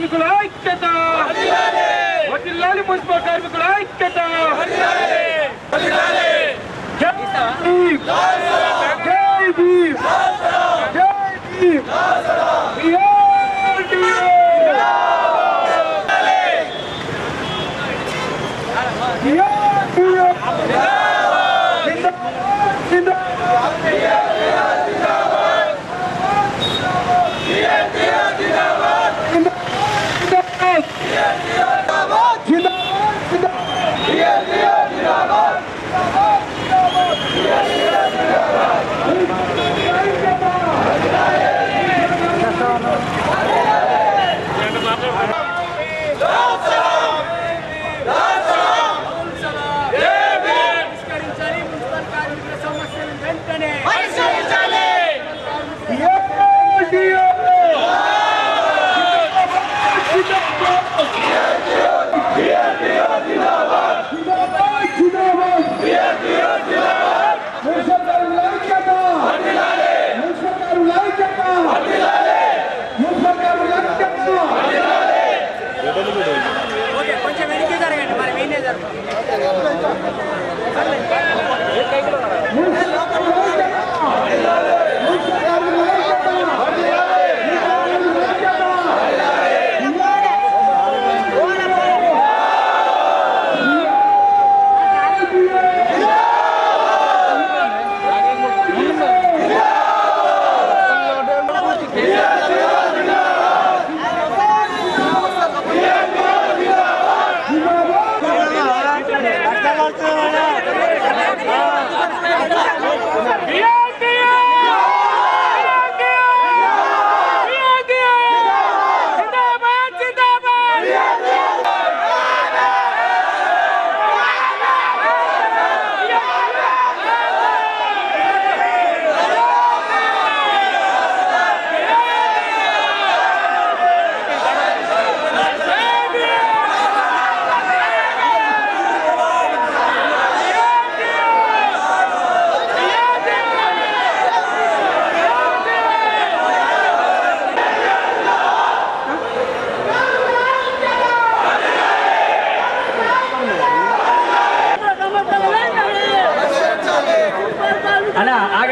కార్మికుల ఐక్యత వదిలాలి మున్సిపల్ కార్మికుల ఐక్యత జై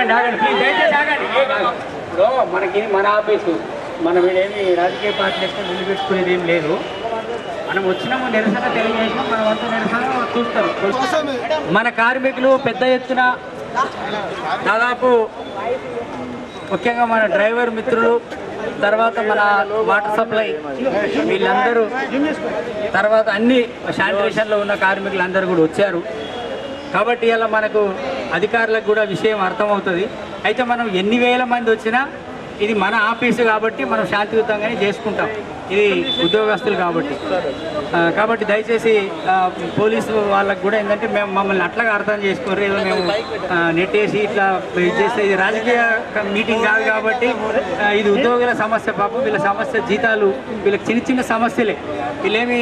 ఆగండి ఆగండి ప్లీజ్ దయచేసి ఆగండి ఇప్పుడు మనకి మన ఆఫీసు. మనం ఏమి రాజకీయ పార్టీ లెక్క నిలబెట్టుకునేది ఏం లేదు. మనం వచ్చినాము నిరసన తెలియజేసినాం మన వంతు నిరసన చూస్తారు మన కార్మికులు పెద్ద ఎత్తున దాదాపు ముఖ్యంగా మన డ్రైవర్ మిత్రులు తర్వాత మన వాటర్ సప్లై వీళ్ళందరూ తర్వాత అన్ని శానిటేషన్లో ఉన్న కార్మికులు అందరూ కూడా వచ్చారు. కాబట్టి ఇలా మనకు అధికారులకు కూడా విషయం అర్థమవుతుంది. అయితే మనం ఎన్ని వేల మంది వచ్చినా ఇది మన ఆఫీసు కాబట్టి మనం శాంతియుతంగానే చేసుకుంటాం. ఇది ఉద్యోగస్తులు కాబట్టి. కాబట్టి దయచేసి పోలీసు వాళ్ళకు కూడా ఏంటంటే మేము మమ్మల్ని అట్లాగా అర్థం చేసుకోరు. ఏదో మేము నెట్టేసి ఇట్లా చేస్తే ఇది రాజకీయ మీటింగ్ కాదు కాబట్టి ఇది ఉద్యోగుల సమస్య పాపం. వీళ్ళ సమస్య జీతాలు వీళ్ళకి చిన్న చిన్న సమస్యలే. వీళ్ళేమి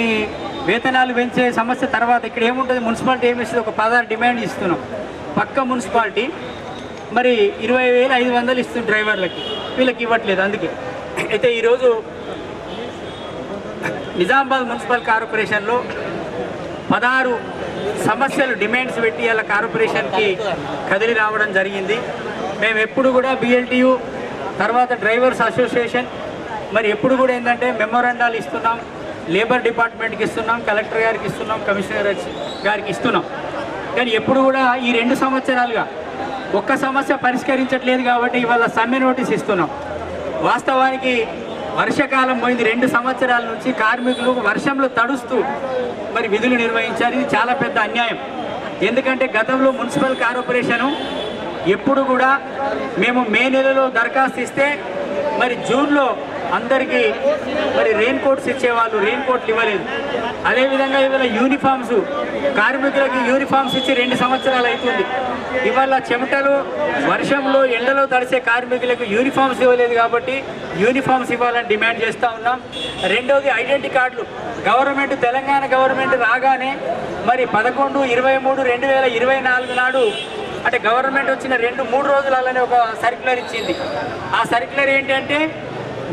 వేతనాలు పెంచే సమస్య తర్వాత ఇక్కడ ఏముంటుంది? మున్సిపాలిటీ ఏమి ఇస్తుంది ఒక పదహారు డిమాండ్ ఇస్తున్నాం. పక్క మున్సిపాలిటీ. మరి ఇరవై వేలు ఐదు వందలు ఇస్తుంది డ్రైవర్లకి. వీళ్ళకి ఇవ్వట్లేదు అందుకే. అయితే ఈరోజు నిజామాబాద్ మున్సిపల్ కార్పొరేషన్లో పదహారు సమస్యలు డిమాండ్స్ పెట్టి అలా కార్పొరేషన్కి కదిలి రావడం జరిగింది. మేము ఎప్పుడు కూడా బిఎల్టీయు తర్వాత డ్రైవర్స్ అసోసియేషన్ మరి ఎప్పుడు కూడా ఏంటంటే మెమోరాండాలు ఇస్తున్నాం లేబర్ డిపార్ట్మెంట్కి ఇస్తున్నాం కలెక్టర్ గారికి ఇస్తున్నాం కమిషనర్ గారికి ఇస్తున్నాం. కానీ ఎప్పుడు కూడా ఈ రెండు సంవత్సరాలుగా ఒక్క సమస్య పరిష్కరించట్లేదు కాబట్టి ఇవాళ సమ్మె నోటీస్ ఇస్తున్నాం. వాస్తవానికి వర్షాకాలం పోయింది రెండు సంవత్సరాల నుంచి కార్మికులు వర్షంలో తడుస్తూ మరి విధులు నిర్వహించారు. ఇది చాలా పెద్ద అన్యాయం. ఎందుకంటే గతంలో మున్సిపల్ కార్పొరేషను ఎప్పుడు కూడా మేము మే నెలలో దరఖాస్తు ఇస్తే మరి జూన్లో అందరికీ మరి రెయిన్ కోట్స్ ఇచ్చేవాళ్ళు రెయిన్ కోట్లు ఇవ్వలేదు. అదేవిధంగా ఇవాళ యూనిఫామ్స్ కార్మికులకి యూనిఫామ్స్ ఇచ్చి రెండు సంవత్సరాలు అవుతుంది. ఇవాళ చెమటలు వర్షంలో ఎండలో తడిసే కార్మికులకు యూనిఫామ్స్ ఇవ్వలేదు కాబట్టి యూనిఫామ్స్ ఇవ్వాలని డిమాండ్ చేస్తూ ఉన్నాం. రెండవది ఐడెంటిటీ కార్డులు గవర్నమెంట్ తెలంగాణ గవర్నమెంట్ రాగానే మరి పదకొండు ఇరవై మూడు రెండు వేల ఇరవై నాలుగు నాడు అంటే గవర్నమెంట్ వచ్చిన రెండు మూడు రోజులలోనే ఒక సర్క్యులర్ ఇచ్చింది. ఆ సర్క్యులర్ ఏంటంటే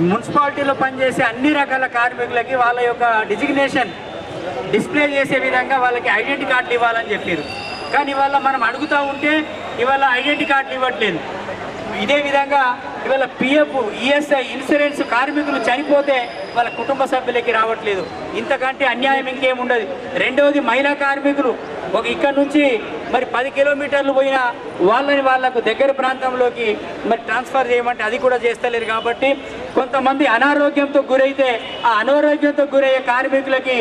మున్సిపాలిటీలో పనిచేసే అన్ని రకాల కార్మికులకి వాళ్ళ యొక్క డిజిగ్నేషన్ డిస్ప్లే చేసే విధంగా వాళ్ళకి ఐడెంటిటీ కార్డులు ఇవ్వాలని చెప్పారు. కానీ ఇవాళ మనం అడుగుతూ ఉంటే ఇవాళ ఐడెంటిటీ కార్డులు ఇవ్వట్లేదు. ఇదే విధంగా ఇవాళ పిఎఫ్ ఈఎస్ఐ ఇన్సూరెన్స్ కార్మికులు చనిపోతే వాళ్ళ కుటుంబ సభ్యులకి రావట్లేదు. ఇంతకంటే అన్యాయం ఇంకేముండదు రెండవది మహిళా కార్మికులు. ఒక ఇక్కడ నుంచి మరి పది కిలోమీటర్లు పోయిన వాళ్ళని వాళ్ళకు దగ్గర ప్రాంతంలోకి మరి ట్రాన్స్ఫర్ చేయమంటే అది కూడా చేస్తలేరు కాబట్టి కొంతమంది అనారోగ్యంతో గురైతే ఆ అనారోగ్యంతో గురయ్యే కార్మికులకి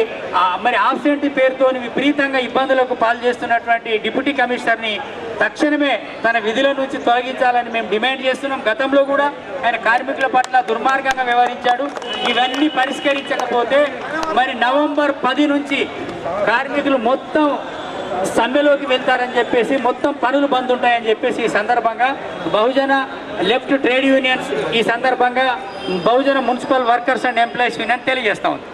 మరి ఆబ్సెంట్ పేరుతో విపరీతంగా ఇబ్బందులకు పాలు చేస్తున్నటువంటి డిప్యూటీ కమిషనర్ని తక్షణమే తన విధుల నుంచి తొలగించాలని మేము డిమాండ్ చేస్తున్నాం. గతంలో కూడా ఆయన కార్మికుల పట్ల దుర్మార్గంగా వ్యవహరించాడు. ఇవన్నీ పరిష్కరించకపోతే మరి నవంబర్ పది నుంచి కార్మికులు మొత్తం సమ్మెలోకి వెళ్తారని చెప్పేసి మొత్తం పనులు బంద్ ఉంటాయని చెప్పేసి ఈ సందర్భంగా బహుజన లెఫ్ట్ ట్రేడ్ యూనియన్స్ ఈ సందర్భంగా Bahujan municipal workers and employees union తెలియజేస్తా ఉంది.